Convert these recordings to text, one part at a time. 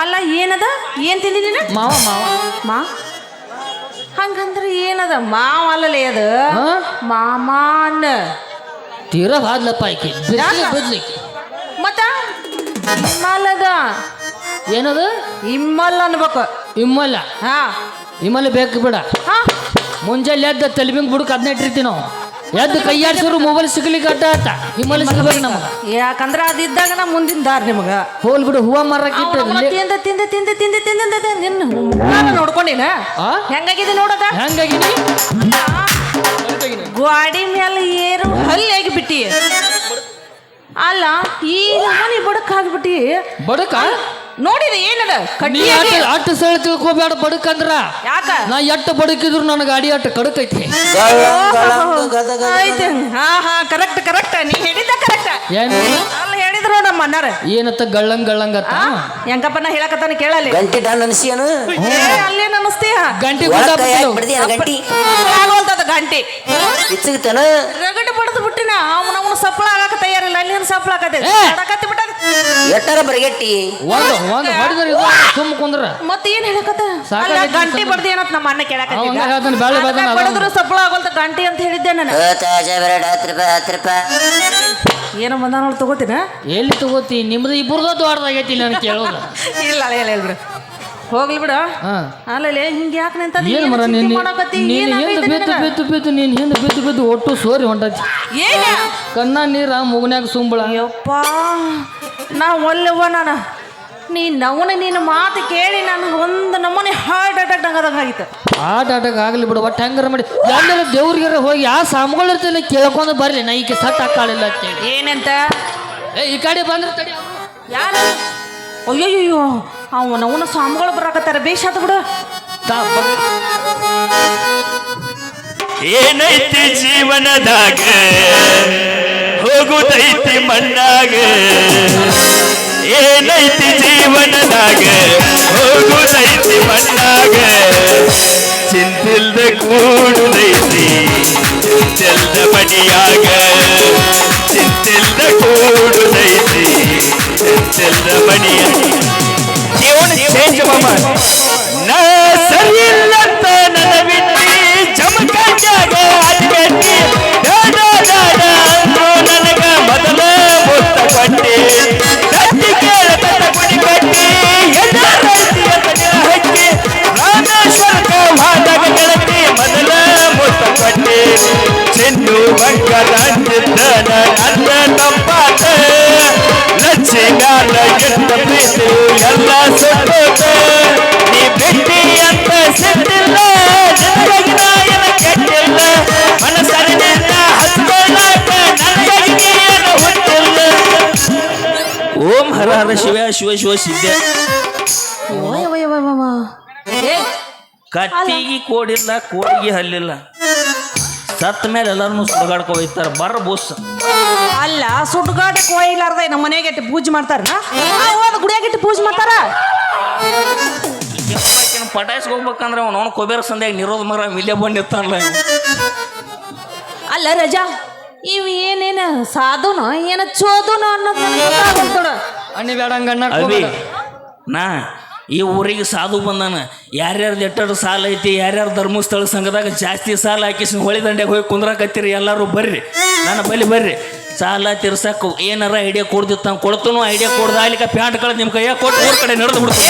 ಅಲ್ಲ ಏನದ? ಏನು ತಿಂದಿ ನೀನು? ಮಾವ ಮಾವ. ಮಾ? ಹಂಗಂದ್ರೆ ಏನದ? ಮಾವ ಅಲ್ಲಲೇ ಅದು. ಹಾ? ಮಾಮಾನ್. ತೀರಾ ಬಾದ್ಲಪ್ಪ ಆಕಿ. ಬಿದ್ಲಿ? ಬಿದ್ಲಿಕ್ಕೆ ಮತ್ತ? ಏನದು? ಇಮ್ಮಲ್ಲ ಅನ್ಬೇಕು. ಇಮ್ಮಲ್ಲ ಹಾ. ಇಮ್ಮಲ್ಲ ಬೇಕು ಬಿಡ. ಹಾ. ಮುಂಜಾನೆ ಎದ್ದ ತಲೆಬಿಂಗ್ ಬುಡಕ್ ಅದನ್ನ ಇಟ್ಟಿರ್ತೀವಿ ನಾವು ಎದ್ದು ಕೈಯಾಡ್ಸಿದ್ರು ಮೊಬೈಲ್ ಸಿಗ್ಲಿಕ್ಕೆ ಅಡ್ಡ ಆತ ಹಿಮ್ಮಲ್ಲಿ ಸಿಗ್ಬೇಕು ನಮ್ಗೆ. ಯಾಕಂದ್ರ ಅದಿದ್ದಾಗ ನಾ ಮುಂದಿನ ದಾರಿ ನಿಮಗ. ಹೋಲ್ ಬಿಡು ಹೂವ ಮಾರಕ್ಕೆ ಇಟ್ಟು ಅವ್ನ ಲೇ- ತಿಂದ ತಿಂದ ತಿಂದ ತಿಂದ ತಿಂದ ತಿಂದ ನಿನ್ನ ಮುಖಾನ ನೋಡ್ಕೊಂಡಿನ? ಹೆಂಗಾಗಿದೆ ನೋಡದ? ಹೆಂಗಾಗಿದೆ? ಗಾಡಿ ಮೇಲೆ ಏರು ಹಲ್ಲಾಗಿ ಬಿಟ್ಟಿ. ಅಲ್ಲ ಈಗ ಮನೆ ಬಡಕ್ ಆಗ್ಬಿಟ್ಟಿ. ಬಡಕ? ನೋಡಿದ ಏನದ? ನೀ ಅಟ್ಟ ಅಟ್ಟ ಸಳ ತಿಳ್ಕೊಬೇಡ ಬಡಕಂದ್ರ ಯಾಕ? ನಾ ಎಟ್ಟ ಬಡಕಿದ್ರು ನನ್ನ ಗಾಡಿ ಅಟ್ಟ ಕಡಕೈತಿ. ಆಯ್ತು. ಹಾ ಹಾ ಕರೆಕ್ಟ್ ಕರೆಕ್ಟ್ ನೀ ಹೇಳಿದ ಕರೆಕ್ಟ್ ಏನು? ಅಲ್ಲ ಹೇಳಿದ್ರು ನಮ್ಮ ಅಣ್ಣಾರ. ಏನತ್ತ ಗಳ್ಳಂಗ್ ಗಳ್ಳಂಗ್ ಅತ್ತ ಹೆಂಗಪ್ಪ ನಾ ಹೇಳಕತ್ತಾನ ಕೇಳಲ್ಲಿ ಗಂಟಿ ಡಾನ್ ಅನ್ಸಿಯನು? ಏನು ಅಲ್ಲೇನ್ ಅನಸ್ತೀಯ ಗಂಟಿ ಗುಡ್ಡ ಬಿಡ್ದಿಯಲ್ಲ ಗಂಟಿ? ಆಗೋಲ್ತದ ಗಂಟೆ. ಇಚ್ಚಿಗತನ ರಗಡ ಬಡದು ಬಿಟ್ಟಿನ. ಅವನ ಅವನು ಸಪ್ಪಳ ಆಗಕ ತಯಾರಿಲ್ಲ. ಅಲ್ಲಿನ ಸಪ್ಪಳ ಆಗತ್ತೆ. ಬಿಟ್ಟದ. ಎಟ್ಟಾರ ಬರಗೆಟ್ಟಿ? ಒಂದು ಒಂದು ಹೊಡೆದ್ರೆ ಇದು? ಸುಮ್ಮ ಕುಂದ್ರ? ಮತ್ತೆ ಏನ್ ಹೇಳಕತ್ತ ಸಾಕಾಗೈತಿ ಗಂಟಿ. ಬಡ್ದು ಏನಂತ ನಮ್ಮ ಅಣ್ಣ ಅವ ಹಂಗ ಹೇಳ್ತಾನೆ, ಬ್ಯಾಳೆ ಬಾದಾನ ಅದ ಬಡದ್ರು ಸಪ್ಪಳ ಆಗೋಲ್ತ ಗಂಟೆ ಅಂತ ಹೇಳಿದ್ದೆ ನಾನು. ಬರಡ ಹತ್ತು ರೂಪಾಯಿ ಹತ್ತು ರೂಪಾಯಿ ಏನೋ ಬಂದ ನೋಡಿ ತಗೋತೀನ? ಎಲ್ಲಿ ತಗೋತಿ? ನಿಮ್ದು ಇಬ್ಬರದ ದೊಡ್ಡದಾಗೈತಿ ನಾನು ಕೇಳೋದು. ಇಲ್ಲ ಇಲ್ಲ ಇಲ್ಲ ಬಿಡು. ಹೋಗ್ಲಿ ಬಿಡು. ಹಾ. ಅಲ್ಲೇ ಹಿಂಗ ಯಾಕೆ ನಿಂತ ಏನ್ ಮರ ನೀನ್ ನೀನು ಹಿಂದೆ ಬಿದ್ದು ಬಿದ್ದು ಬಿದ್ದು ನೀನ್ ಹಿಂದೆ ಬಿದ್ದು ಬಿದ್ದು ಒಟ್ಟು ಸೋರಿ ಹೊಂಟತಿ. ಏನ? ಕನ್ನ ನೀರ ಮುಗನ್ಯಾಗ ಸುಂಬಳ. ಯಪ್ಪ ನಾ ಒಲ್ಲೆವ್ವ ನಾನು. ನೀ ನವನ ನಿನ್ನ ಮಾತು ಕೇಳಿ ನನಗೆ ಒಂದು ನಮೂನೆ ಹಾರ್ಟ್ ಅಟ್ಯಾಕ್ ಆಗದಂಗಾಗಿತ್ತು. ಹಾರ್ಟ್ ಅಟ್ಯಾಕ್ ಆಗಲಿ ಬಿಡು ಒಟ್ಟು ಹೆಂಗಾರ ಮಾಡಿ. ಎಲ್ಲೆಲ್ಲ ದೇವ್ರಿಗಾರ ಹೋಗಿ ಆ ಸಾಮಗಳು ಇರ್ತಿಲ್ಲ ಕೇಳ್ಕೊಂಡು ಬರ್ಲಿ. ನಾ ಈಕೆ ಸತ್ ಹಾಕಾಳಿಲ್ಲ ಅಂತೇಳಿ ಏನಂತ? ಏ ಈ ಕಡೆ ಬಂದ್ರೆ ತಡಿ. ಯಾರು ಅಯ್ಯಯ್ಯೋ ಅವನ ಅವನ ಸಾಮಗಳು ಬರಾಕತ್ತಾರ. ಬೇಷಾತ ಬಿಡು. ಏನೈತಿ ಜೀವನದಾಗ? ಹೋಗುದೈತಿ ಮಣ್ಣಾಗ? ಏನೈತಿ ಜೀವನದಾಗ ಹೋಗುದೈತಿ ಮಣ್ಣಾಗ ಚಿಂತಿಲ್ದ ಕೂಡುದೈತಿ ಚೆಲ್ದ ಮಡಿಯಾಗ ಚಿಂತಿಲ್ದ ಕೂಡುದೈತಿ ಚೆಲ್ದ ಮಡಿಯಾಗ ಜೀವನ ಚೇಂಜ್ ಮಾಮ ನಾ ಸರಿಯಿಲ್ಲಂತ ನನ್ನ ಬಿಟ್ಟಿ ಚಮಕಾಗ ಅಡ್ಗಟ್ಟಿ ಡಾಡ ಡಾಡ ಅಂದ್ರು ನನಗ ಮೊದಲ ಮುತ್ತ ಕೊಟ್ಟಿ ಅಂತಿದ್ದ ನನ್ನ ತಪ್ಪಾತ ಲಕ್ಷಗಾಲ ಎತ್ತ ಪ್ರೀತಿ ಎಲ್ಲ ಸುಟ್ಟೋತ ನೀ ಬಿಟ್ಟಿ ಅಂತ ಸಿಟ್ಟಿಲ್ಲ ಕೆಟ್ಟಿಲ್ಲ. ಮನಸ್ಸರಿನಿಂದ ಏನು ಹುಟ್ಟಿಲ್ಲ. ಓಂ ಹರ ಹರ ಶಿವ ಶಿವ ಶಿವ ಸಿದ್ಧ ಕತ್ತಿಗೆ ಕೋಡಿಲ್ಲ ಕೋಡಿಗೆ ಹಲ್ಲಿಲ್ಲ. ಸತ್ತ ಮೇಲೆ ಎಲ್ಲರೂ ಸುಡುಗಾಡ್ಕೊ ಹೋಯ್ತಾರ ಬರ್ರ ಬೂಸ್. ಅಲ್ಲ ಸುಡ್ಗಾಟಕ್ಕೆ ಒಯ್ಲಾರ್ದ ನಮ್ಮ ಮನೆಗೆ ಇಟ್ಟು ಪೂಜೆ ಮಾಡ್ತಾರ ಹೋದ ಗುಡಿಯಾಗಿಟ್ಟು ಪೂಜೆ ಮಾಡ್ತಾರ? ಪಟಾಯಿಸ್ಗೆ ಹೋಗ್ಬೇಕಂದ್ರೆ ಅವ್ನು ಅವ್ನು ಕೊಬೇರ ಸಂಧ್ಯಾಗ ನಿರೋಧ ಮರ ಇಲ್ಲೇ ಬಂದು ನಿಂತಾನಲ್ಲ ಅಲ್ಲ ರಜಾ ಇವ್ ಏನೇನ ಸಾಧುನ ಏನ ಚೋದುನೋ ಅನ್ನೋದು. ಅಣ್ಣಿ ಬೇಡ ಹಂಗ ಅಣ್ಣ ಅವಿ ನಾ ಈ ಊರಿಗೆ ಸಾಧು ಬಂದಾನ. ಯಾರ್ಯಾರ್ದು ಎಟ್ಟರು ಸಾಲ ಐತಿ ಯಾರ್ಯಾರು ಧರ್ಮಸ್ಥಳ ಸಂಘದಾಗ ಜಾಸ್ತಿ ಸಾಲ ಹಾಕಿಸಿ ಹೊಳಿ ದಂಡೆಗೆ ಹೋಗಿ ಕುಂದ್ರಾಕತ್ತೀರಿ ಎಲ್ಲರೂ ಬರ್ರಿ. ನನ್ನ ಬಲಿ ಬರ್ರಿ. ಸಾಲ ತೀರ್ಸಕ್ಕೆ ಏನಾರ ಐಡಿಯಾ ಕೊಡ್ದಿತ್ತು ನಾನು ಕೊಡ್ತನು ಐಡಿಯಾ ಕೊಡ್ದ ಅಲ್ಲಿಕ ಪ್ಯಾಂಟ್ ಕಳೆದು ನಿಮ್ಮ ಕೈಯಾಗ ಕೊಟ್ಟು ಊರ ಕಡೆ ನಡೆದು ಬಿಡ್ತು.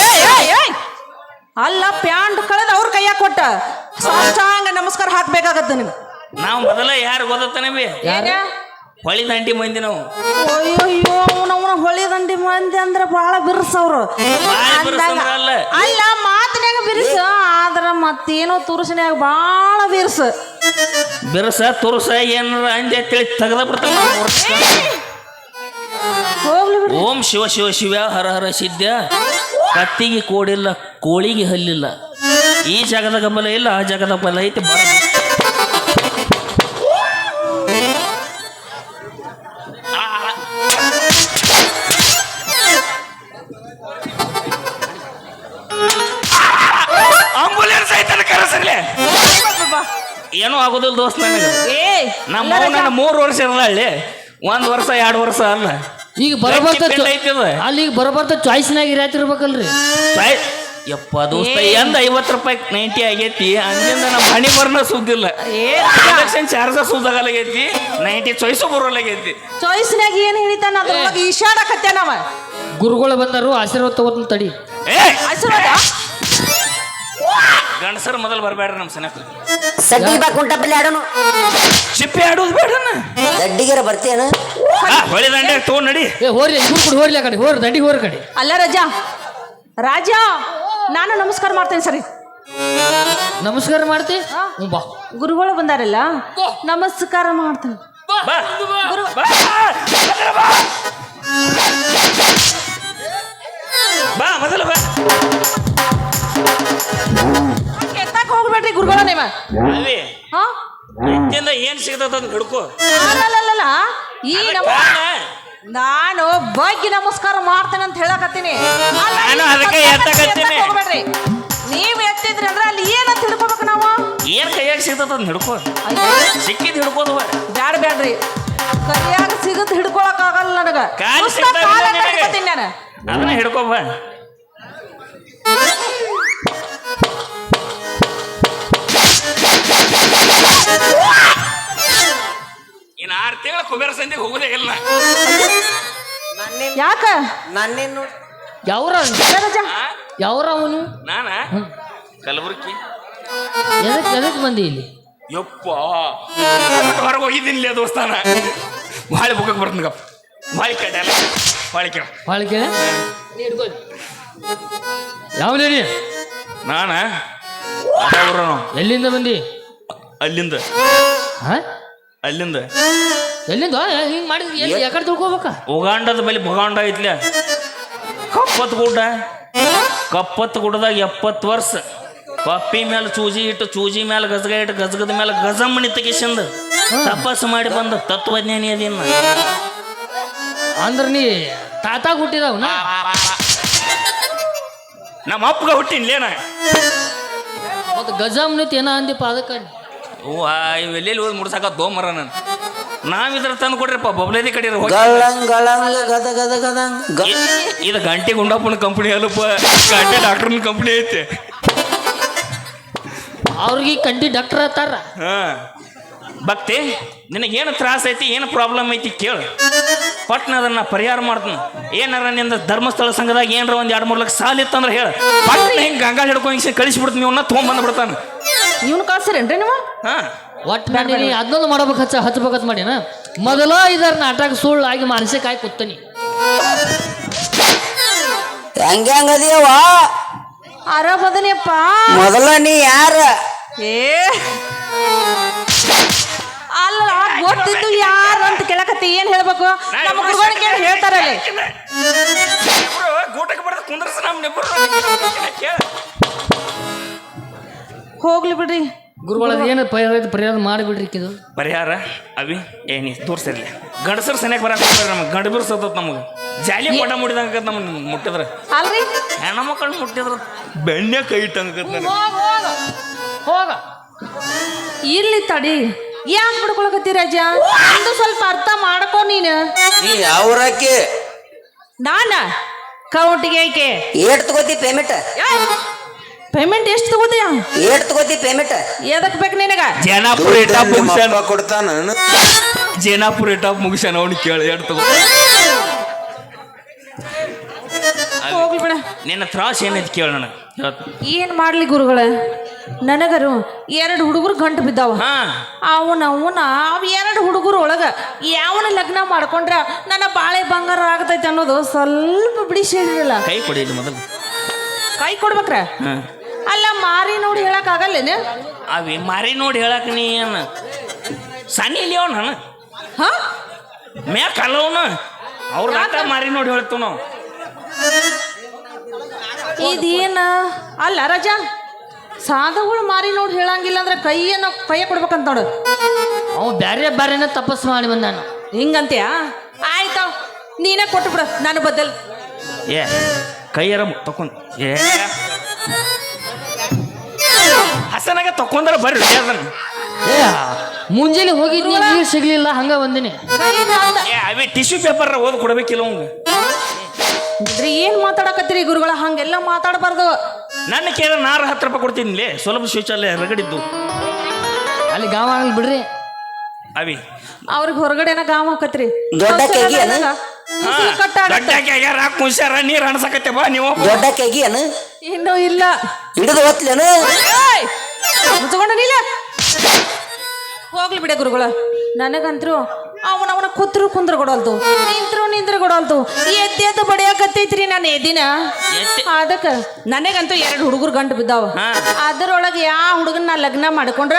ಅಲ್ಲ ಪ್ಯಾಂಟ್ ಕಳೆದ ಅವ್ರ ಕೈಯ ಕೊಟ್ಟ. ಸಾಷ್ಟಾಂಗ ನಮಸ್ಕಾರ ಹಾಕ್ಬೇಕಾಗತ್ತ ನಿಮ್ಗೆ. ನಾವು ಮೊದಲ ಯಾರು ಗೊತ್ತಾನೆ ಬಿ? ಹೊಳಿ ದಂಡಿ ಮಂದಿ ನಾವು. ಅಯ್ಯೋ ಅವನವನ ಹೊಳಿ ದಂಡಿ ಮಂದಿ ಅಂದ್ರೆ ಬಹಳ ಬಿರ್ಸವ್ರು. ಅಲ್ಲ. ಮಾತಿನಾಗ ಬಿರ್ಸ ಆದ್ರ ಮತ್ತೇನೋ ತುರುಸಿನ್ಯಾಗ ಬಹಳ ಬಿರ್ಸ. ಬಿರಸ ತುರುಸ ಏನಾರ ಅಂದೆ ತಿಳಿ ತೆಗೆದ ಬಿಡ್ತಾನೆ ಓಂ ಶಿವ ಶಿವ ಶಿವ ಹರ ಹರ ಸಿದ್ಧ. ಕತ್ತಿಗೆ ಕೋಡಿಲ್ಲ ಕೋಳಿಗೆ ಹಲ್ಲಿಲ್ಲ. ಈ ಜಗದ ಬಲ ಇಲ್ಲ ಆ ಜಗದ ಬಲ ಐತಿ ಬರ ಆಗೋದಿಲ್ಲ ದೋಸ್ತ ನನಗೆ. ಏ ನಮ್ಮ ಅವ್ವ ನನ್ನ ಮೂರು ವರ್ಷ ಇರಲ್ಲ ಒಂದ್ ಒಂದು ವರ್ಷ ಎರಡು ವರ್ಷ ಅಲ್ಲ. ಈಗ ಬರಬರ್ತ ಗಟ್ಟಿ ಪಿಂಡ ಐತಿ ಅದು. ಅಲ್ಲಿ ಈಗ ಬರಬರ್ತ ಚಾಯ್ಸ್ನಾಗ ಇರಾತಿರ್ಬೇಕಲ್ರಿ ಸಾಯ್ ಯಪ್ಪ ದೋಸ್ತ ಎಂದ ಐವತ್ತು ರೂಪಾಯಿ ನೈಂಟಿ ಆಗೈತಿ ಅಂದಿಂದ ನಮ್ಮ ಹಣಿ ಬರ್ನ ಸುದ್ದಿಲ್ಲ. ಎಲೆಕ್ಷನ್ ಚಾರ್ಜ ಸುದ್ದಾಗಲಾಗೈತಿ ನೈಂಟಿ ಚೊಯ್ಸು ಬರೋಲಾಗೈತಿ. ಚಾಯ್ಸ್ನಾಗ ಏನು ಹೇಳಿತಾನ ಅದ್ರೊಳಗೆ ಈಶಾಡಕತ್ಯಾನವ ಗುರುಗಳು ಬಂದರು ಆಶೀರ್ವಾದ ತಗೋತ ತಡಿ. ಏ! ಆಶೀರ್ವಾದ? ಗಂಡಸರು ಮೊದಲು ಬರಬೇಡ್ರಿ ನಮ್ಮ ಸನಕ ಸಡ್ಡಿ ಬಾ ಕುಂಟಪಲ್ಲಿ ಆಡೋನು. ಚಿಪ್ಪಿ ಆಡೋದು ಬೇಡನ ದಡ್ಡಿಗೆರ ಬರ್ತೇನ ಹೊಳಿ ದಂಡೆ ತೋ ನಡಿ. ಏ ಹೋರಿ ಇವ್ರು ಕೂಡ ಹೋರ್ಲಿ ಆ ಕಡೆ ಹೋರ್ ದಂಡಿ ಹೋರಿ ಕಡೆ. ಅಲ್ಲ ರಜಾ ರಾಜಾ ನಾನು ನಮಸ್ಕಾರ ಮಾಡ್ತೇನೆ ಸರಿ. ನಮಸ್ಕಾರ ಮಾಡ್ತಿ? ಹ್ಞೂ ಬಾ. ಗುರುಗಳು ಬಂದಾರಲ್ಲ ನಮಸ್ಕಾರ ಮಾಡ್ತೇನೆ. ಬಾ. ಗುರು ಬಾ ಮೊದಲು ಬಾ. ಬಾ ಮೊದಲು ಬಾ. ಕೆತ್ತಕ್ ಹೋಗ್ಬೇಡ್ರಿ ಗುರುಗಳ ನೀವ? ಅವಿ ಹಾ? ನಿತ್ಯದಿಂದ ಏನ್ ಸಿಗ್ತದ ಅಂತ ಹಿಡ್ಕೋ. ಅಲ್ಲಲ್ಲಲ್ಲ ಈ ನಮ್ಮ ನಮ ನಾನು ಬಗ್ಗೆ ನಮಸ್ಕಾರ ಮಾಡ್ತೇನೆ ಅಂತ ಹೇಳಕತ್ತೀನಿ. ನಾನು ನೀವು ಅದಕ್ಕೆ ಎತ್ತಕ್ ಎತ್ತಕತ್ತೀನಿ. ಹೋಗ್ಬೇಡ್ರಿ. ನೀವ್ ಎತ್ತಿದ್ರಿ ಅಂದ್ರೆ ಅಲ್ಲಿ ಏನಂತ ಹಿಡ್ಕೋಬೇಕು ನಾವು? ಏನ್ ಕೈಯಾಗ ಸಿಗ್ತದ ಅಂತ ಹಿಡ್ಕೋ. ಸಿಕ್ಕಿದ್ ಹಿಡ್ಕೋದು ಬ್ಯಾಡ ಬ್ಯಾಡ್ರಿ. ಕೈಯಾಗ ಸಿಗತ್ ಹಿಡ್ಕೊಳಕ್ ಆಗಲ್ಲ ನನಗ. ಕಾಲ್ ಕಾಲಾಗ ನಾನು. ಅದನ್ನ ಹಿಡ್ಕೋ ಬಾ ಇನ್ ಆರು ತಿಂಗಳ ಕುಬೇರ ಸಂಧಿಗೆ ಹೋಗೋದೇ ಇಲ್ಲ. ಯಾಕ? ನನ್ನೇನು ಯಾವ್ರ ರಜ ಆ? ಯಾವ್ರ ಅವನು? ನಾನ? ಕಲಬುರ್ಗಿ. ಎದಕ್ ಎದಕ್ ಬಂದಿ ಇಲ್ಲಿ? ಯಪ್ಪ. ಹೊರಗೆ ಹೋಗಿದ್ದೀನಿ ದೋಸ್ತಾನ ಭಾಳ ಬುಕ್ಕಕ್ಕೆ ಬರ್ತೀನಿ ಗಪ್ಪ ಭಾಳ ಕಡೆ ಅಲ್ಲ ಭಾಳ ಕೇಳ ಭಾಳ ಕೇಳ ಯಾವ ನೀ ನಾನ? ಅವರು ಎಲ್ಲಿಂದ ಬಂದಿ? ಅಲ್ಲಿಂದ. ಹಾ? ಅಲ್ಲಿಂದ. ಎಲ್ಲಿಂದ? ಹಿಂಗ್ ಮಾಡಿದ್ರಿ. ಎಲ್ಲಿ ಯಾಕಡೆ ತಿಳ್ಕೊಬೇಕ? ಉಗಾಂಡದ ಬಳಿ ಭಗಾಂಡ ಐತ್ಲ. ಕಪ್ಪತ್ ಗುಡ್ಡ. ಕಪ್ಪತ್ ಗುಡ್ಡದಾಗ ಎಪ್ಪತ್ತು ವರ್ಷ. ಪಪ್ಪಿ ಮೇಲೆ ಚೂಜಿ ಇಟ್ಟು ಚೂಜಿ ಮೇಲೆ ಗಜಗ ಇಟ್ಟು ಗಜಗದ ಮೇಲೆ ಗಜಮ್ಮನಿ ತೆಗಿಸಿಂದ ತಪಸ್ಸು ಮಾಡಿ ಬಂದ ತತ್ವಜ್ಞಾನಿ ಅದಿನ್ನ ಅಂದ್ರ ನೀ ತಾತ ಹುಟ್ಟಿದವನ? ನಮ್ಮ ಅಪ್ಪಗ ಹುಟ್ಟಿನ್ಲೇನ? ಮತ್ತೆ ಗಜಮ್ಮನಿತ್ ಏನ ಅಂದಿಪ್ಪ ಅದಕ್ಕೆ? ಓ ಇವೆಲ್ಲಿ ಹೋದ್ ಮುಡ್ಸಾಕ ದೋಮರ ನಾನು. ನಾವಿದ್ರ ತಂದು ಕೊಡ್ರಿಪ್ಪ ಬಬ್ಲೇದಿ ಕಡೆ ಗದ ಗದ ಗದಂಗ್ ಇದು ಗಂಟೆ ಗುಂಡಪ್ಪನ ಕಂಪ್ನಿ ಅಲ್ಲಪ್ಪ ಗಂಟೆ ಡಾಕ್ಟರ್ನ ಕಂಪ್ನಿ ಐತೆ. ಅವ್ರಿಗೆ ಕಂಟಿ ಡಾಕ್ಟರ್ ಹತ್ತಾರ ಹಾ. ಭಕ್ತಿ ನಿನಗೇನು ತ್ರಾಸ ಐತಿ ಏನು ಪ್ರಾಬ್ಲಮ್ ಐತಿ ಕೇಳು. ಪಟ್ನ ಅದನ್ನ ಪರಿಹಾರ ಮಾಡ್ತೀನಿ. ಏನಾರ ನಿಂದ ಧರ್ಮಸ್ಥಳ ಸಂಘದಾಗ ಏನಾರ ಒಂದು ಎರಡು ಮೂರು ಲಕ್ಷ ಸಾಲ ಇತ್ತಂದ್ರೆ ಹೇಳು. ಪಟ್ನ ಹಿಂಗೆ ಗಂಗಾಳ ಹಿಡ್ಕೊಂಡು ಹಿಂಗೆ ಕಳಿಸ್ಬಿಡ್ತೀನಿ ಇವನ್ನ ತೊಗೊಂಬಂದು ಬಿಡ್ತಾನೆ ಇವ್ನು ಕಳ್ಸಿರೇನ್ರಿ ನೀವು? ಹಾ. ಒಟ್ಟು ಮಾಡಿ ನೀ ಅದನ್ನೊಂದು ಮಾಡ್ಬೇಕು ಹಚ್ಚ ಹಚ್ಬೇಕಂತ ಮಾಡಿನ ಮೊದಲ ಇದರ ನಾಟಕ ಸುಳ್ಳು ಆಗಿ ಮಾನಸಿಕ ಆಗಿ ಕೂತನಿ ಹೆಂಗ ಹೆಂಗ್ ಆರಾಮ್ ಅದನಿಯಪ್ಪ. ಮೊದಲ ನೀ ಯಾರ? ಏ. ಅಲ್ಲ ಗೊತ್ತಿದ್ದು ಯಾರು ಅಂತ ಕೇಳಕತ್ತಿ ಏನ್ ಹೇಳ್ಬೇಕು? ನಮ್ಮ ಗುರುಗಳು ಕೇಳಿ ಹೇಳ್ತಾರಲ್ಲಿ. ಗೂಟಕ್ಕೆ ಬರ್ದು ಕುಂದ್ರಸ ನಮ್ಮ ಕೇಳ. ಹೋಗ್ಲಿ ಬಿಡ್ರಿ. ಗುರುಗಳ ಏನು ಪರಿಹಾರ ಪರಿಹಾರ ಮಾಡಿಬಿಡ್ರಿ ಇದು ಪರಿಹಾರ? ಅವಿ ಏನಿ ತೋರ್ಸಿರ್ಲಿ. ಗಂಡಸರು ಸನಿಯಾಗ ಬರಕ್ ನಮ್ಗೆ. ಗಂಡಬಿರು ಸತ್ತತ್ ನಮಗೆ. ಜಾಲಿ ಪಟ ಮುಡಿದಂಗ ನಮ್ಮನ್ನ ಮುಟ್ಟಿದ್ರೆ. ಅಲ್ರಿ? ಹೆಣ್ಮಕ್ಳು ಮುಟ್ಟಿದ್ರ. ಬೆಣ್ಣೆ ಕೈ ಇಟ್ಟಂಗ ಹೋಗ ಹೋಗ. ಹೋಗ. ಇಲ್ಲಿ ತಡಿ. ಯಾಕೆ ಬಿಡ್ಕೊಳಕತ್ತಿ ರಾಜ ಒಂದು ಸ್ವಲ್ಪ ಅರ್ಥ ಮಾಡ್ಕೊ ನೀನು. ನೀ ಯಾವ್ರಾಕಿ ನಾನ? ಕೌಂಟಿಗೆ ಐಕೆ? ಏಟ್ ತಗೋತಿ ಪೇಮೆಂಟ್ ಪೇಮೆಂಟ್ ಎಷ್ಟು ತಗೋತೀಯ? ಎಷ್ಟು ತಗೋತಿ ಪೇಮೆಂಟ್ ಎದಕ್ಕೆ ಬೇಕು ನಿನಗ? ಜೇನಾಪುರ ಇಟಾಪ್ ಮುಗಿಸ್ಯಾನ. ಕೊಡ್ತಾನ ಜೇನಾಪುರ ಇಟಾಪ್ ಮುಗಿಸ್ಯಾನ ಅವ್ನು ಕೇಳಿ ಎರಡು ತಗೋ ಹೋಗ್ಲಿ ಬಿಡ. ನಿನ್ನ ತ್ರಾಸ ಏನೈತಿ ಕೇಳ ನನಗೆ ಏನ್ ಮಾಡ್ಲಿ ಗುರುಗಳ? ನನಗರು ಎರಡು ಹುಡುಗರು ಗಂಟು ಬಿದ್ದಾವ. ಹಾ. ಅವನ ಅವನ ಅವ್ ಎರಡು ಹುಡುಗರು ಒಳಗ ಯಾವನ ಲಗ್ನ ಮಾಡ್ಕೊಂಡ್ರ ನನ್ನ ಬಾಳೆ ಬಂಗಾರ ಆಗತೈತೆ ಅನ್ನೋದು ಸ್ವಲ್ಪ ಬಿಡಿಸಿ ಹೇಳಿರಲ್ಲ ಕೈ ಕೊಡಿ ಮೊದಲು. ಕೈ ಕೊಡ್ಬೇಕ್ರ? ಹಾ. ಅಲ್ಲ ಮಾರಿ ನೋಡಿ ಹೇಳಕ್ ಆಗಲ್ಲ ಅವಿ ಮಾರಿ ನೋಡಿ ಹೇಳಕ್ ನೀ ಏನು? ಸಣ್ಣ ಇಲ್ಲಿ ಅವನ? ನಾನು ಹಾ? ಮ್ಯಾಕ್ ಅಲ್ಲವನು ಅವ್ರ ಆಟ ಮಾರಿ ನೋಡಿ ಹೇಳ್ತು ನಾವು. ಇದೇನ? ಅಲ್ಲ ರಜಾ ಸಾಧುಗಳು ಮಾರಿ ನೋಡಿ ಹೇಳಂಗಿಲ್ಲ ಅಂದ್ರೆ ಕೈಯನ್ನ ಕೈಯ ಕೊಡ್ಬೇಕಂತ ನೋಡು. ಅವ್ ಬ್ಯಾರೆ ಬ್ಯಾರೆನ ತಪಸ್ ಮಾಡಿ ಬಂದಾನು. ಹಿಂಗಂತ್ಯಾ? ಆಯ್ತ ನೀನೇ ಕೊಟ್ಟು ನಾನು ಬದಲ್. ಏ ಕೈಯರ ತಕೊಂಡ್. ಏ ಹಸನಾಗ ತಕೊಂಡ್ರ ಬರ್ರಿ ಅದನ್ನ. ಏ ಮುಂಜಾನೆ ಹೋಗಿದ್ನಿ ನೀರು ಸಿಗ್ಲಿಲ್ಲ ಹಂಗ ಬಂದಿನಿ. ಏ ಅವೇ ಟಿಶ್ಯೂ ಪೇಪರ್ ಓದ್ ಕೊಡ್ಬೇಕಿಲ್ಲ ಅವಂಗ. ಇದ್ರಿ ಏನ್ ಮಾತಾಡಕತ್ತೀರಿ ಗುರುಗಳ? ಹಂಗೆಲ್ಲ ಮಾತಾಡಬಾರ್ದು. ನನ್ನ ಕೇಳ ನಾರ ಹತ್ತು ರೂಪಾಯಿ ಕೊಡ್ತೀನಿ ಸುಲಭ ಶೌಚಾಲಯ ರಗಡಿದ್ದು ಅಲ್ಲಿ ಗಾವ ಆಗಲಿ ಬಿಡ್ರಿ. ಅವಿ. ಅವ್ರಿಗೆ ಹೊರಗಡೆನ ಗಾವ ಹಾಕತ್ರಿ. ದೊಡ್ಡ ಕೈಗೆ ಏನು? ಕಟ್ಟಾಗತ್ತೆ ದೊಡ್ಡ ಆಗ್ಯಾರ ಕುಂಸ್ಯಾರ ನೀರು ಅಣಸಕತ್ತೆ ಬಾ ನೀವು. ದೊಡ್ಡ ಕೈಗಿ ಏನು? ಇನ್ನೂ ಇಲ್ಲ. ಹಿಡಿದು ಏಯ್! ಮುಚ್ಕೊಂಡ ನೀಲ ಹೋಗ್ಲಿ ಬಿಡಿ ಗುರುಗಳ. ನನಗಂತ್ರು ಅವನ ಅವನ ಕೂತ್ರು ಕುಂದ್ರ ಕೊಡಲ್ತು ನಿಂತ್ರು ನಿಂದ್ರ ಕೊಡಲ್ತು ಎದ್ದೆದ್ದು ಬಡಿಯಾಕತ್ತೈತ್ರಿ ನಾನು ಎದಿನ ಅದಕ್ಕೆ ನನಗಂತೂ ಎರಡು ಹುಡುಗರು ಗಂಟು ಬಿದ್ದಾವ. ಅದರೊಳಗೆ ಯಾವ ಹುಡುಗನ ನಾ ಲಗ್ನ ಮಾಡ್ಕೊಂಡ್ರ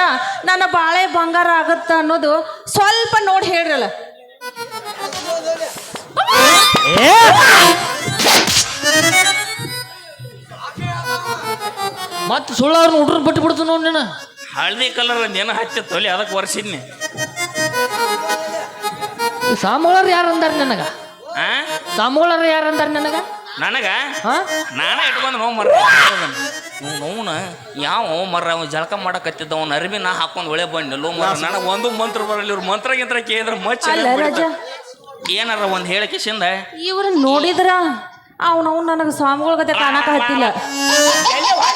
ನನ್ನ ಬಾಳೆ ಬಂಗಾರ ಆಗತ್ತ ಅನ್ನೋದು ಸ್ವಲ್ಪ ನೋಡಿ ಹೇಳ್ರಲ್ಲ. ಮತ್ತೆ ಸುಳ್ಳ ಅವ್ರನ್ನ ಹುಡ್ರನ್ನ ಬಿಟ್ಟು ಬಿಡ್ತು ನೋಡಿ ನೀನು. ಹಳದಿ ಕಲರ್ ನೆನ ಹಚ್ಚ ತೊಲಿ ಅದಕ್ಕೆ ಒರೆಸಿದ್ನಿ. ಈ ಸಾಮಗಳವ್ರು ಯಾರು ಅಂದಾರ ನನಗ? ಆ? ಸಾಮಗಳವ್ರು ಯಾರು ಅಂದಾರ ನನಗ? ನನಗ? ಹಾ? ನಾನೇ ಇಟ್ಕೊಂಡು ನೋವು ಮರ ನೋವುನ ಯಾವ ಮರ ಅವ ಜಳಕ ಮಾಡಕತ್ತಿದ್ದ ಅವ್ನ ಅರ್ಬಿ ನಾ ಹಾಕೊಂಡು ಒಳ್ಳೆ ಬಂದಿಲ್ಲ ಮರ ನನಗೆ ಒಂದು ಮಂತ್ರ ಬರಲಿ ಇವ್ರು ಮಂತ್ರ ಗಿಂತ್ರ ಕೇಳಿದ್ರೆ ಮಚ್ಚ ಅಲ್ಲ ರಾಜ. ಏನಾರ ಒಂದು ಹೇಳಿಕೆಸಿಂದ ಇವ್ರ ನೋಡಿದ್ರ? ಅವನವ್ ನನಗೆ ಸ್ವಾಮಿಗಳ ಕತೆ ಕಾಣಕ ಹತ್ತಿಲ್ಲ.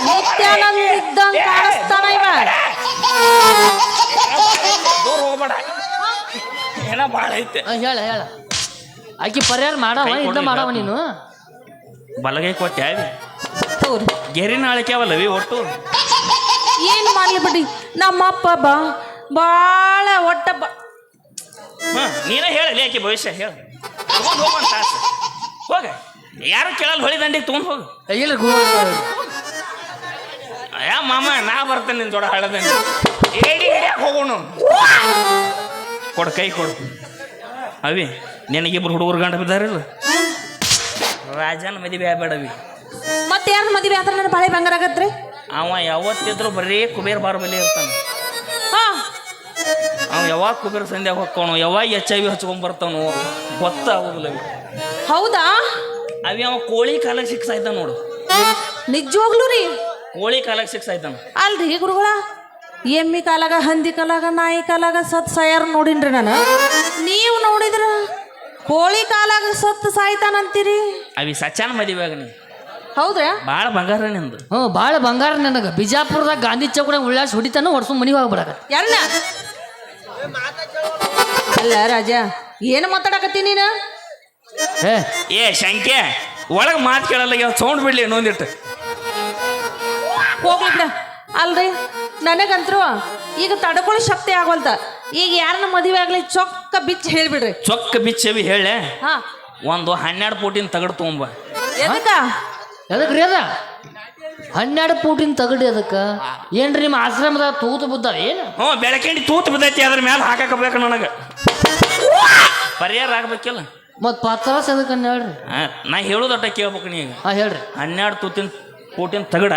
ನಿತ್ಯಾನಂದ ಇದ್ದಂಗ ಕಾಣಿಸ್ತಾನ ಇವ. ದೂರ ಹೋಗ್ಬೇಡ. ಏನೋ ಭಾಳ ಐತೆ. ಆ, ಹೇಳ ಹೇಳ. ಆಕಿ ಪರಿಹಾರ ಮಾಡವ ಕೈ ಇದ್ದ. ಮಾಡವ ನೀನು? ಬಲಗೈ ಕೊಟ್ಟೆ ತೋರಿ ಗೆರಿನ ಅಳಕ್ಯಾವಲ್ಲವಿ ಒಟ್ಟು. ಏನ್ ಮಾಡ್ಲಿ ಬಿಡಿ. ನಮ್ಮಪ್ಪ ಬಾ ಬಾಳ ಒಟ್ಟ ಬ. ಹಾ ನೀನೇ ಹೇಳಲಿ ಆಕಿ ಭವಿಷ್ಯ ಹೇಳ. ತಗೊಂಡು ಹೋಗ. ಯಾರು ಕೇಳಲ್ಲ ಹೊಳಿ ದಂಡಿಗೆ ತೊಗೊಂಡು ಹೋಗು. ಇಲ್ಲ ಗು ಯಾ ಮಾಮ ನಾ ಬರ್ತೇನೆ ನಿನ್ನ ಜೋಡ ಹಳದಂಡಿ ಏಡಿ ಹಿಡಿಯಕ್ಕೆ ಹೋಗೋಣ. ಕೊಡು ಕೈ ಕೊಡು. ಅವಿ ನಿನಗಿಬ್ರು ಹುಡುಗರು ಗಂಡ ಬಿದ್ದಾರಿಲ್ಲ? ರಾಜನ ಮದುವೆ ಆಗ್ಬೇಡವಿ. ಮತ್ತೆ ಯಾರು ಮದುವೆ ಆದ್ರೆ ನನ್ನ ಬಾಳೆ ಬಂಗಾರ ಆಗತ್ರಿ? ಅವ ಯಾವತ್ತಿದ್ರು ಬರೀ ಕುಬೇರ್ ಬಾರ್ ಬಲಿ ಇರ್ತಾನೆ. ಹಾ. ಅವ ಯಾವಾಗ ಕುಬೇರ್ ಸಂಧ್ಯಾಗ ಹೋಗ್ಕೋನು ಯಾವಾಗ ಎಚ್ ಐ ವಿ ಹಚ್ಕೊಂಡ್ ಬರ್ತಾನು ಗೊತ್ತಾಗೋದಿಲ್ಲ ಹೌದಾ? ಅವಿ ಅವ ಕೋಳಿ ಕಾಲಕ್ಕೆ ಸಿಕ್ಸ್ ಆಯ್ತಾನ ನೋಡು. ನಿಜವಾಗ್ಲೂ ರೀ? ಕೋಳಿ ಕಾಲಕ್ಕೆ ಸಿಕ್ಸ್ ಆಯ್ತಾನ ಅಲ್ರಿ ಗುರುಗಳ? ಎಮ್ಮಿ ಕಾಲಾಗ ಹಂದಿ ಕಾಲಾಗ ನಾಯಿ ಕಾಲಾಗ ಸತ್ ಸಾಯಾರ ನೋಡಿನ್ರಿ ನಾನು. ನೀವು ನೋಡಿದ್ರ ಕೋಳಿ ಕಾಲಾಗ ಸತ್ ಸಾಯ್ತಾನಂತೀರಿ? ಅವಿ ಸಚಾನ ಮದಿವಾಗ ನೀ. ಹೌದ್ರಾ? ಭಾಳ ಬಂಗಾರ ನಿಂದು. ಹ್ಞೂ ಭಾಳ ಬಂಗಾರ ನನಗೆ. ಬಿಜಾಪುರದಾಗ ಗಾಂಧಿ ಚೌಕಡ ಉಳ್ಳಾಸ್ ಹೊಡಿತಾನ ಹೊಡ್ಸು ಮನಿಗೆ ಹೋಗ್ಬಿಡಕ ಎಲ್ಲ? ಅಲ್ಲ ರಾಜ ಏನು ಮಾತಾಡಕತ್ತಿ ನೀನು? ಏ ಏ ಶಂಕೆ ಒಳಗೆ ಮಾತು ಕೇಳಲ್ಲ ಸೌಂಡ್ ಬಿಡ್ಲಿ ಇನ್ನೊಂದಿಟ್ಟು ಹೋಗ್ಲಿ ಬಿಡ. ಅಲ್ರಿ ನನಗಂತ್ರು ಈಗ ತಡ್ಕೊಳ್ಳೋ ಶಕ್ತಿ ಆಗೋಲ್ತ ಈಗ ಯಾರನ್ನ ಮದುವೆ ಆಗ್ಲಿ ಚೊಕ್ಕ ಬಿಚ್ಚ ಹೇಳ್ಬಿಡ್ರಿ. ಚೊಕ್ಕ ಬಿಚ್ಚವಿ ಹೇಳೆ. ಹಾ. ಒಂದು ಹನ್ನೆರಡು ಪೂಟಿನ ತಗಡು ತಗೊಂಬ. ಎದಕ್ಕ? ಎದಕ್ಕೆ ರೀ ಅದ? ಹನ್ನೆರಡು ಪೂಟಿನ ತಗಡಿ ಅದಕ್ಕ. ಏನ್ರಿ ನಿಮ್ಮ ಆಶ್ರಮದಾಗ ತೂತು ಬುದ್ಧ ಏನು? ಹ್ಞೂ ಬೆಳಕಂಡಿ ತೂತು ಬಿದ್ದೈತಿ ಅದ್ರ ಮೇಲೆ ಹಾಕಬೇಕು ನನಗೆ. ಪರಿಹಾರ ಆಗ್ಬೇಕಿಲ್ಲ. ಮತ್ತು ಪಾತ್ರಸ ಅದಕ್ಕೆ ಹೇಳ್ರಿ ಆ, ನಾ ಹೇಳೋದಟ್ಟ ಕೇಳ್ಬೇಕು ನೀ ಈಗ. ಹಾಂ ಹೇಳ್ರಿ. ಹನ್ನೆರಡು ತೂತಿನ ಕೋಟಿನ ತಗಡ.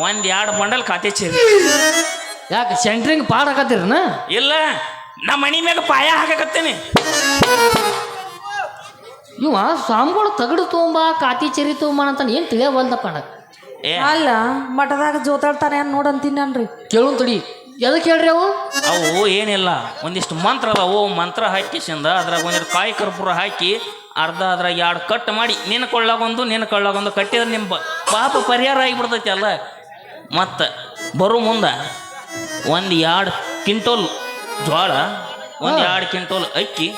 ಒಂದ್ ಎರಡು ಬಂಡಲ್ ಖಾತೆ ಚೇರಿ ಯಾಕೆ ಸೆಂಟ್ರಿಂಗ್ ಪಾಡ್ ಹಾಕತ್ತೀರನ ಇಲ್ಲ ನಮ್ಮ ಮನಿ ಮ್ಯಾಗ ಪಾಯ ಹಾಕಕತ್ತೇನೆ. ಇವ ಸ್ವಾಮಿಗಳು ತಗಡು ತೊಗೊಂಬ ಕಾತಿ ಚೆರಿ ತೊಗೊಂಬ ಅಂತ ಏನು ತಿಳಿಯವಲ್ದಪ್ಪ ಏ. ಅಲ್ಲ ಮಠದಾಗ ಜೋತಾಡ್ತಾನೆ ಅಂತ ನೋಡಂತೀನಿ ಅನ್ರಿ. ಕೇಳು ತಡಿ. ಎದಕ್ಕೆ ಹೇಳ್ರಿ ಅವು? ಅವು ಏನಿಲ್ಲ ಒಂದಿಷ್ಟು ಮಂತ್ರ ಅದಾವು. ಮಂತ್ರ ಹಾಕಿಸಿಂದ ಅದ್ರಾಗ ಒಂದಿಷ್ಟು ಕಾಯಿ ಕರ್ಪೂರ ಹಾಕಿ ಅರ್ಧ ಅದ್ರಾಗ ಎರಡು ಕಟ್ ಮಾಡಿ ನಿನ್ನ ಕೊಳ್ಳಾಗೊಂದು ನಿನ್ನ ಕೊಳ್ಳಾಗೊಂದು ಕಟ್ಟಿದ್ರೆ ನಿಮ್ಮ ಪಾಪ ಪರಿಹಾರ ಆಗಿಬಿಡ್ತೈತಿ ಅಲ್ಲ. ಮತ್ತು ಬರು ಮುಂದೆ ಒಂದು ಎರಡು ಕ್ವಿಂಟೋಲ್ ಜೋಳ ಒಂದು ಎರಡು ಕ್ವಿಂಟೋಲ್ ಅಕ್ಕಿ.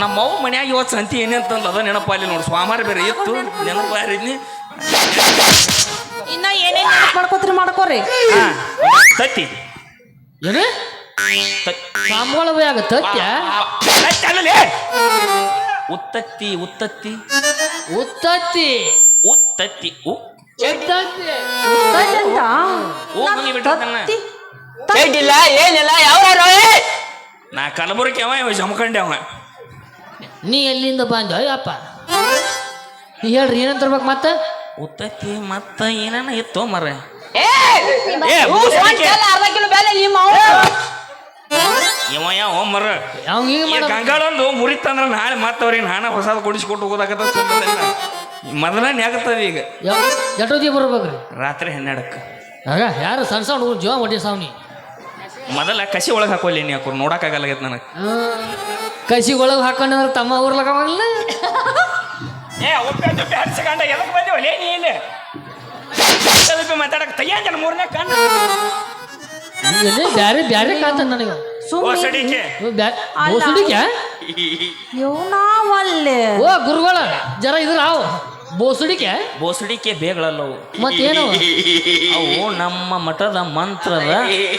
ನಮ್ಮ ಅವು ಮನ್ಯಾಗ ಇವತ್ತು ಸಂತಿ ಏನಂತಂದ್ರೆ ಅದ ನೆನಪಲ್ಲಿ ನೋಡಿ. ಸ್ವಾಮಾರ ಬೇರೆ ಇತ್ತು ನೆನಪಾರಿದ್ನಿ ಇನ್ನ ಏನೇನ್ ಮಾಡ್ಕೋತ್ರಿ ಮಾಡ್ಕೋರಿ? ಹಾಂ ತತ್ತಿ. ಏನು? ತತ್ಯ? ತತ್ತಿ ಉತ್ತತ್ತಿ ಉತ್ತತ್ತಿ. ಉತ್ತತ್ತಿ. ಉತ್ತತ್ತಿ. ಉ ಉತ್ತತ್ತಿ. ತತ್ತಿ. ಏನಿಲ್ಲ ಏನಿಲ್ಲ ಯಾವ ನಾ ಕಲಬುರಕ್ಕೆ ಅವ ಇವ ಜಮಖಂಡಿ ಅವ. ನೀ ಎಲ್ಲಿಂದ ಬಂದ ಅಯ್ಯಪ್ಪ? ಹೇಳ್ರಿ ಏನಂತ ಮತ್ತೆ? ಉತ್ತತ್ತಿ ಮತ್ತ ಏನೇನ ಇತ್ತು ಮರ ಏ ಏ ಮುಗ್ಸ್ಲಿಕ್ಕೆ. ಅರ್ಧ ಕಿಲೋ ಬೇಲೆ ನಿಮ್ಮ ಇವ ಯಾವ ಮರ ಅವ್ನು ಹಿಂಗೆ ಈ ಮಾಡ ಗಂಗಾಳೊಂದು ಮುರಿತಂದ್ರ ನಾಳೆ ಮತ್ತವ್ರಿಗೆ ನಾನ ಹೊಸದು ಕೊಡಿಸ್ಕೊಟ್ಟು ಹೋಗೋದಾಗತ್ತ ಸುಮ್ಮನೆ ಮೊದಲನೇ ನೆಗತ್ತದ ಈಗ. ಜಟೋಜಿ ಬರ್ಬೇಕ್ರಿ? ರಾತ್ರಿ ಹನ್ನೆರಡಕ್ಕೆ. ಆಗ ಯಾರು ಸಣ್ಣ ಸಣ್ಣ ಹುಡುಗ ಜೀವ ಹೊಡಿ ಸಾವ್ನಿ? ಮೊದಲ ಕಸಿ ಒಳಗೆ ಹಾಕೋಲಿ ನೀ ಹಾಕೋರು ನೋಡಕ್ಕಾಗಲ್ಲಾಗೈತೆ ನನಗೆ. ಕಸಿ ಒಳಗೆ ಹಾಕೊಂಡ್ರೆ ತಮ್ಮ ಊರ್ಲಕ್ಕಲ್ಲ ಏ ಒಪ್ಪೆ ಹಚ್ಚಿಕೊಂಡ ಹರಿಸ್ಕೊಂಡ ಎದಕ್ಕೆ ಬಂದೇವಲ್ಲ ನೀ ಇಲ್ಲಿ? ತುಪ್ಪೆ ಮಾತಾಡಕ್ಕೆ ತಯ್ಯಂಜನ ಮೂರನೇ ಕಣ್ಣು ಬ್ಯಾರೆ ಬ್ಯಾರೆ ಕಾಂತ ನನಗೆ. ಸುಮ್ಮನೆ ಸಡಿಕೆ. ಬೋಸುಡಿಕೆ ಇವ್ ನಾವಲ್ಲೇ. ಓ ಗುರುಗಳ ಜರ ಇದ್ರ ಅವು ಬೋಸಡಿಕೆ ಬೋಸಡಿಕೆ ಬೇಗಳಲ್ಲವು ಮತ್ತೇನು? ಅವು ನಮ್ಮ ಮಠದ ಮಂತ್ರದ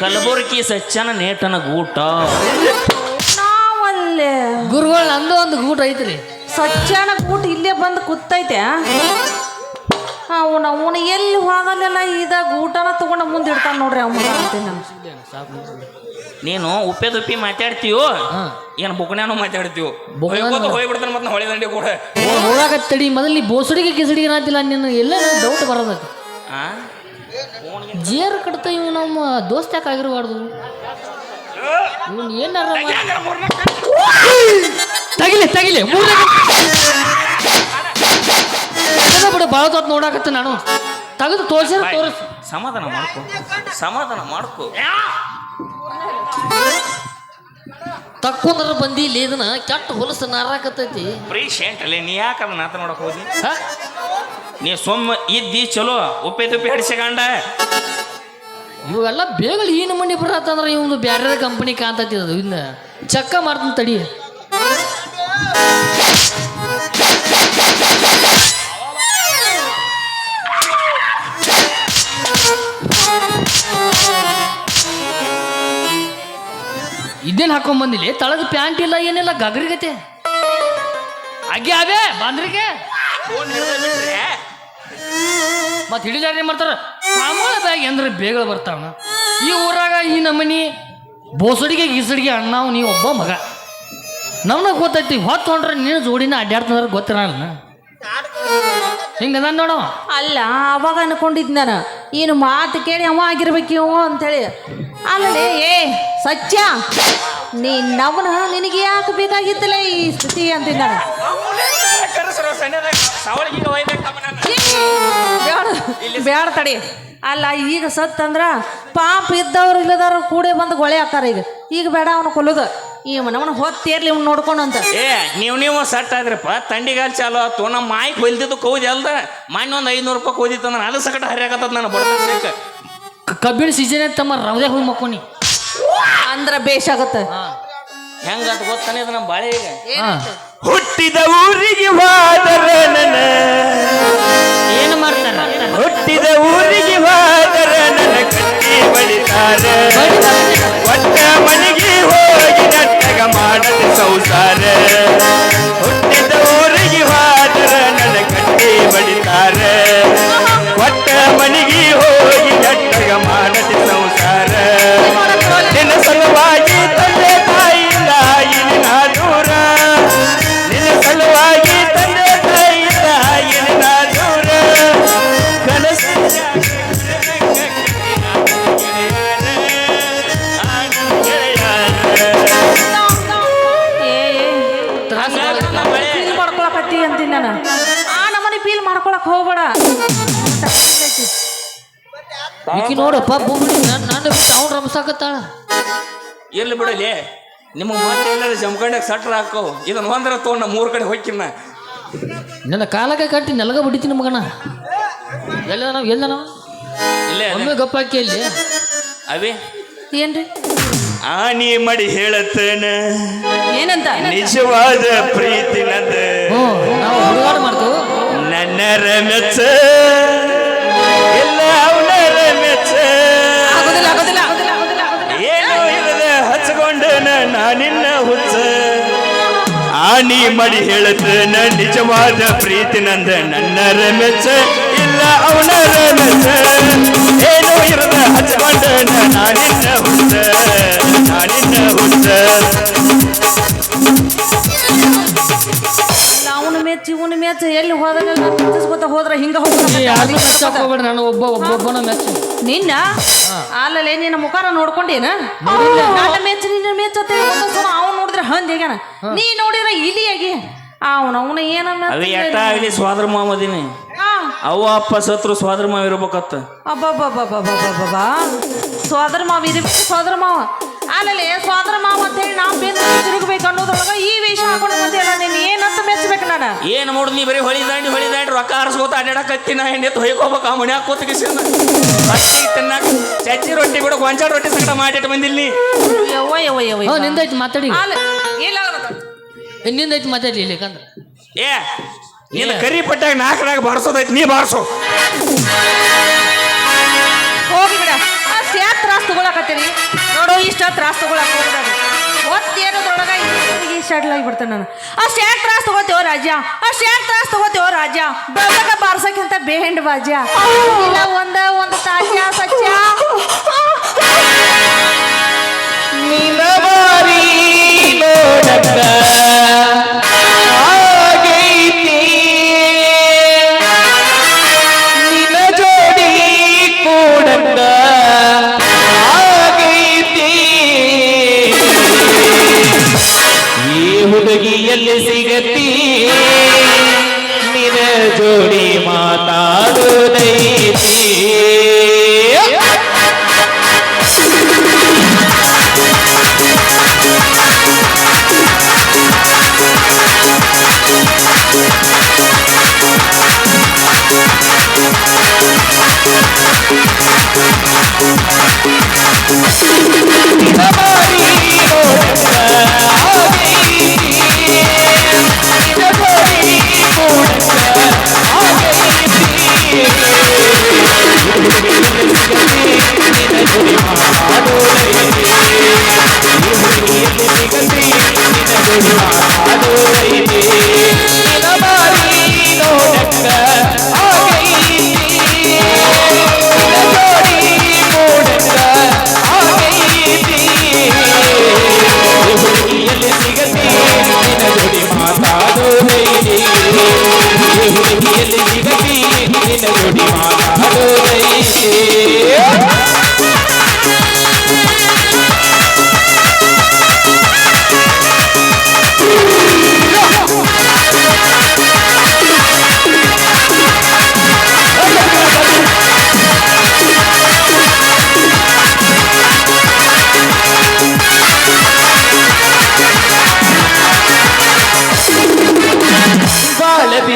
ಕಲಬುರಗಿ ಸಚ್ಚನ ನೇಟನ ಗೂಟ. ನಾವಲ್ಲೇ. ಗುರುಗಳ ನಂದು ಒಂದು ಗೂಟ ಐತ್ರಿ. ಸಚ್ಚನ ಗೂಟ ಇಲ್ಲೇ ಬಂದು ಕೂತೈತೆ ಅವನ ಅವನು ಎಲ್ಲಿ ಹೋಗಲ್ಲ ಇದಾಗ ಊಟನ ತಗೊಂಡು ಮುಂದೆ ಇಡ್ತಾನೆ ನೋಡ್ರಿ ಅವನು ನಾನು. ನೀನು ಉಪ್ಪೆ ತುಪ್ಪಿ ಮಾತಾಡ್ತೀವೋ ಹಾ. ಏನು ಬುಕ್ನ್ಯಾನು ಮಾತಾಡ್ತೀವೋ ಹೋಗ್ಬೋದು ಹೋಗ್ಬಿಡ್ತಾನೆ ಮತ್ತೆ ಹೊಳೆ ದಂಡೆ ಕೂಡ. ನೋಡಾಕ ತಡಿ ಮೊದಲು ಬೋಸಡಿಗೆ ಕಿಸಡಿಗೆ ನಾತಿಲ್ಲ ನಿನ್ನ ಎಲ್ಲ ಡೌಟ್ ಬರೋದಕ್ಕೆ. ಆ? ಜೇರ್ ಕಡ್ತ ಇವ್ ನಮ್ಮ ದೋಸ್ತ ಯಾಕೆ ಆಗಿರಬಾರ್ದು? ಇವನ್ ಏನಾರ ತಗಿಲಿ ತಗಿಲಿ. ಮೂರನೇ ಬಿಡು ಭಾಳ ದೊಡ್ಡ ನೋಡಾಕತ್ತ ನಾನು. ತೆಗೆದು ತೋರಿಸಿ. ತೋರಿಸ್. ಸಮಾಧಾನ ಮಾಡ್ಕೊ ಸಮಾಧಾನ ಮಾಡ್ಕೊ. ತಕ್ಕೊಂಡ್ರ ಬಂದಿ ಇಲ್ಲಿ ಇದನ್ನ ಕೆಟ್ಟ ಹೊಲಸು ನಾರಾಕತ್ತೈತಿ. ಪ್ರೀಶೆಂಟ್ ಅಲ್ಲಿ ನೀ ಯಾಕೆ ಅದನ್ನ ಆತ ನೋಡಕ್ ಹೋದಿ? ನೀ ಸೊಮ್ಮ ಇದ್ದಿ ಚಲೋ ಉಪ್ಪೆ ತುಪ್ಪಿ ಹಡಿಸ್ಕೊಂಡ ಇವೆಲ್ಲ ಬೇಗ ಈ ನಮೂನಿ ಬರತ್ತಂದ್ರೆ ಇವ್ನು ಬೇರೆ ಕಂಪನಿ ಕಾಂತೈತಿ ಅದು ಇನ್ನ ಚಕ್ಕ ಮಾಡ್ತೀನಿ ತಡಿ. ಇದೇನು ಹಾಕೊಂಡ್ ಬಂದಿಲ್ಲ ತಳದ ಪ್ಯಾಂಟ್ ಇಲ್ಲ, ಏನಿಲ್ಲ, ಗಗರಿಗತೆ. ಅಗ್ಗೆ ಅವೇ ಬಂದ್ರಿಗೆ. ಮತ್ತೆ ಹಿಡಿದಾರ ಏನ್ ಮಾಡ್ತಾರ? ಸಾಮಾನ್ಯ ಬ್ಯಾಗ್ ಅಂದ್ರೆ ಬೇಗ ಬರ್ತಾವ. ಈ ಊರಾಗ ಈ ನಮ್ಮನಿ ಬೋಸಡಿಗೆ, ಗೀಸಡಿಗೆ ಅಣ್ಣಾವ್, ನೀ ಒಬ್ಬ ಮಗ. ನಮ್ನ ಗೊತ್ತೈತಿ, ಹೊತ್ತು ಹೊಂಡ್ರೆ ನೀನು ಜೋಡಿನ ಅಡ್ಡಾಡ್ತಂದ್ರೆ ಗೊತ್ತಿರಲ್ಲ ಹಿಂಗದ ನೋಡವ ಅಲ್ಲ, ಅವಾಗ ಅನ್ಕೊಂಡಿದ್ ನಾನು. ಏನು ಮಾತು ಕೇಳಿ ಅವ ಆಗಿರ್ಬೇಕು ಇವ ಅಂತೇಳಿ. ಅಲ್ಲೇ ಏ, ಸತ್ಯ. ನೀ ನವನ ನಿನಗೆ ಯಾಕೆ ಬೇಕಾಗಿತ್ತಲ್ಲ ಈ ಸ್ಥಿತಿ ಅಂತಿದ್ದಾನೆ ಬೇಡ ಬೇಡ ತಡಿ. ಅಲ್ಲ ಈಗ ಸತ್ತಂದ್ರ ಪಾಪ ಇದ್ದವ್ರು ಇಲ್ಲದವ್ರು ಕೂಡೆ ಬಂದು ಗೊಳೆ ಹಾಕಾರ ಈಗ. ಈಗ ಬೇಡ ಅವನು ಕೊಲ್ಲೋದು. ಈ ನಮ್ಮನ ಹೊತ್ತೇರ್ಲಿ ಇವ್ನು ನೋಡ್ಕೊಂಡು ಅಂತ. ಏ ನೀವು ನೀವು ಸಟ್ ಆದ್ರಪ್ಪ. ತಂಡಿಗಾಲ್ ಚಾಲು ಆತು. ನಮ್ಮ ಮಾಯಿ ಹೊಲ್ದಿದ್ದು ಕೌದಿ ಅಲ್ದ? ಮಾನ್ಯ ಒಂದು ಐನೂರು ರೂಪಾಯಿ ಕೋದಿತ್ತು ಅಂದ್ರೆ ಅದು ಸಕಟ ಹರಿಯಾಕತ್ತದ ನಾನು ಬಡ್ದಕ್ಕೆ ಕ- ಕಬ್ಬಿಣ ಸೀಸನ್ ತಮ್ಮ ರವದೆ ಹೋಗಿ ಮಕ್ಕೋನಿ. ಅಂದ್ರ ಬೇಷಾಗತ್ತೆ ಹೆಂಗಂತ ಗೊತ್ತಾನೆ ಅದು ನಮ್ಮ ಬಾಳೆ ಈಗ. ಹುಟ್ಟಿದ ಊರಿಗೆ ಹೋದರ ಈಕಿ ನೋಡಪ್ಪ ಭೂಮಿ ನಾನು ಬಿಟ್ಟು ಅವ್ನು ರಮಸಾಕತ್ತಾಳ. ಎಲ್ಲಿ ಬಿಡಲಿ? ನಿಮ್ಮ ಮತ್ತೆ ಎಲ್ಲರೂ ಜಮ್ಕಂಡಾಗ ಸಟ್ರ ಹಾಕೋ. ಇದನ್ನ ಒಂದರ ತೊಗೊಂಡ ಮೂರು ಕಡೆ ಹೊಕ್ಕಿನ. ನನ್ನ ಕಾಲಕ್ಕೆ ಕಟ್ಟಿ ನೆಲಗ ಬಿಡಿತೀನಿ ಮಗನ. ಎಲ್ಲ ನಾವು ಎಲ್ಲ ನಾವು ಇಲ್ಲ ಒಮ್ಮೆ ಗಪ್ಪಾಕಿ ಇಲ್ಲಿ ಅವೇ? ಏನ್ರಿ? ಆನಿ ಮಡಿ ಹೇಳತ್ತೇನ? ಏನಂತ? ನಿಜವಾದ ಪ್ರೀತಿ ನಂದ. ಹ್ಞೂ ನಾವು ಹುಡುಗಾಟ ಮಾಡ್ತೇವೆ. ನನ್ನ ಮೆಚ್ಚ. ಎಲ್ಲ ನಾನಿನ್ನ ಹುಚ್ಚ. ಆನಿ ಮಡಿ ಹೇಳತ್ತನ ನಿಜವಾದ ಪ್ರೀತಿ ನಂದ ನನ್ನರ ಮೆಚ್ಚ, ಇಲ್ಲ ಅವನರ ಮೆಚ್ಚ. ಏನು ಇರದ ಹಚ್ಕೊಂಡನ ನಾನಿನ್ನ ಹುಚ್ಚ ನಾನಿನ್ನ ಹುಚ್ಚ. ಅವನ ಮೆಚ್ಚ ಮೆಚ್ಚಿ ಮೆಚ್ಚ ಎಲ್ಲಿ ಮೆಚ್ಚಿಸ್ಕೊತ ಹೋದ್ರ ಹಿಂಗ ಹೋಗ್ಬೇಡ ನಾನು ಒಬ್ಬ ಒಬ್ಬೊಬ್ಬನ ಮೆಚ್ಚು ನಿನ್ನ? ಅಲ್ಲಲ್ಲೇ ನಿನ್ನ ಮುಖಾನ ನೋಡ್ಕೊಂಡೇನ? ನನ್ನ ಮೆಚ್ಚ ನಿನ್ನ ಮೆಚ್ಚ ಅವ್ನು ನೋಡಿದ್ರೆ ಹಂದ್ ಹೇಗ್ಯಾನ ನೀ ನೋಡಿದ್ರೆ ಇಲಿಯಾಗಿ. ಅವನ ಅವನ ಏನನ್ನ ಅದು ಎಟ್ಟ ಆಗಲಿ ಸ್ವಾದ್ರ ಮಾಮದಿನಿ ಅವ್ವ ಅಪ್ಪ ಸತ್ರು ಸ್ವಾದ್ರ ಮಾವ ಇರ್ಬೇಕತ್ತ. ಅಬ್ಬಬ್ಬಬ್ಬಬ್ಬಬ್ಬಬ್ಬಬ್ಬ. ಸೋದರ ಮಾವ ಇರ್ಬೇಕು ಸೋದರ ಮಾವ. ಆಮೇಲೆ ಸೋದರ ಮಾವ ಅಂತ ಹೇಳಿ ನಾವು ಬೆನ್ನು ತಿರುಗಬೇಕು ಅನ್ನೋದ್ರೊಳಗೆ ಈ ವೇಷ ಹಾಕೊಂಡು ಬಂದಿಲ್ಲ ನೀನು. ಏನಂತ ಮೆಚ್ಚಬೇಕು ನಾನು? ಏನು ನೋಡ್ ನೀ ಬರೀ ಹೊಳಿ ದಾಂಡಿ ಹೊಳಿ ದಾಂಡಿ ರೊಕ್ಕ ಆರಿಸ್ಕೋತ ಅಡ್ಡಾಡಕತ್ತಿ ನಾ ಎಣ್ಣೆತ್ತು ಹೊಯ್ಕೋಬೇಕು ಆ ಮನ್ಯಾಗ ಕೂತ್ಕಿಸಿನ ಅತ್ತಿ ತಿನ್ನಾಕ ಚಚ್ಚಿ ರೊಟ್ಟಿ ಬಿಡೋ ಕೊಂಚ ರೊಟ್ಟಿ ಸಂಕಟ ಮಾಡಿಟ್ಟು ಬಂದಿಲ್ಲ ನೀ. ಯವ್ವ ಯವ್ವ ಯವ್ವ ನಿಂದೈತಿ ಮಾತಾಡಿ. ಆಲ ಇಲ್ಲ ನಿಂದೈತಿ ಮಾತಾಡಿ? ಇಲ್ಲಿ ಯಾಕಂದ್ರೆ ಏ ನಿನ್ನ ಕರಿ ಪಟ್ಟಾಗ ನಾಲ್ಕರಾಗ ಬಾರ್ಸೋದೈತಿ ನೀ ಬಾರಿಸು. ಹೋಗಿ ಬಿಡ. ಆ ತ್ರಾಸ್ ತಗೊಳಕತ್ತೀರಿ? ನೋಡು ಇಷ್ಟ ತ್ರಾಸ್ ತಗೊಳಕ್ ಹೋಗ್ಬೇಡ ಒತ್ತೇನೋದ್ರೊಳಗ ಈ ಶಟ್ಲ್ ಆಗಿಬಿಡ್ತೇನೆ ನಾನು. ಅಷ್ಟು ಯಾಕೆ ತ್ರಾಸ್ ತಗೋತೇವ ರಾಜ ಅಷ್ಟು ಯಾಕೆ ತ್ರಾಸ್ ತಗೋತೇವ ರಾಜ ಬೆಳಗ ಬಾರ್ಸಕ್ಕಿಂತ ಬೇಹೆಂಡ್ ಬಾಜ ಇಲ್ಲ, ಒಂದ, ಒಂದು ತಾಜ ಸತ್ಯ. ನಿಲವಾರಿ ನೋಡಕ್ಕ. ಆಗೈತಿ जोड़ी माता दैती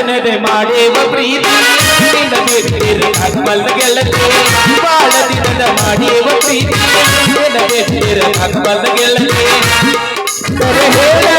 ಮನದೆ ಮಾಡಿವ ಪ್ರೀತಿ. ನೆನಪೇರಿ ಅಕ್ಮಲ್ ಗೆಳತಿ ಬಾಳ ದಿನದ ಮಾಡಿವ ಪ್ರೀತಿ. ನೆನಪೇರಿ ಅಕ್ಮಲ್ ಗೆಳತಿ ಸರಿ ಹೇಳ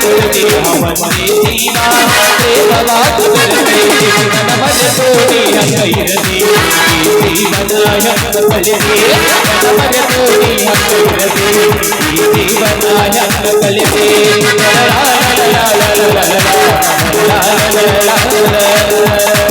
ಪ್ರೀತಿ ಮನಸ್ಸಿನ್ಯಾಗ ಮನಿ ಮಾಡೈತಿ ನಿನ್ನೊಳಗೆ ಗುರುವಾದ ಪ್ರೀತಿ ಮನಸ್ಸಿನ್ಯಾಗ ಮನಿ ಮಾಡೈತಿ ಎರಡು ದೇಹ ಒಂದೇ ಜೀವ ಪ್ರೇಮವಾದ ಬೆರೆತೈತಿ ನಿನ್ನೊಳಗೆ ಗುರುವಾದ ಪ್ರೀತಿ ಮನಸ್ಸಿನೊಳಗೆ ಮನಿ ಮಾಡೈತಿ ಎರಡು ದೇಹ